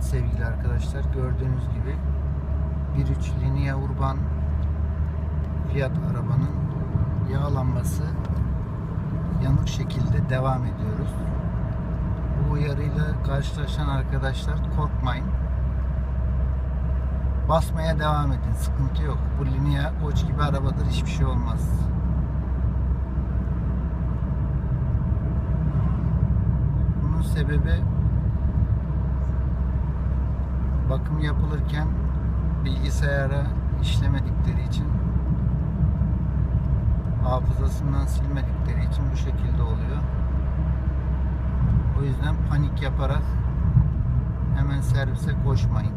sevgili arkadaşlar. Gördüğünüz gibi 1.3 Linea Urban Fiat arabanın yağlanması yanık şekilde devam ediyoruz. Bu uyarıyla karşılaşan arkadaşlar korkmayın. Basmaya devam edin. Sıkıntı yok. Bu Linea koç gibi arabadır. Hiçbir şey olmaz. Bunun sebebi bakım yapılırken bilgisayara işlemedikleri için hafızasından silmedikleri için bu şekilde oluyor. O yüzden panik yaparak hemen servise koşmayın.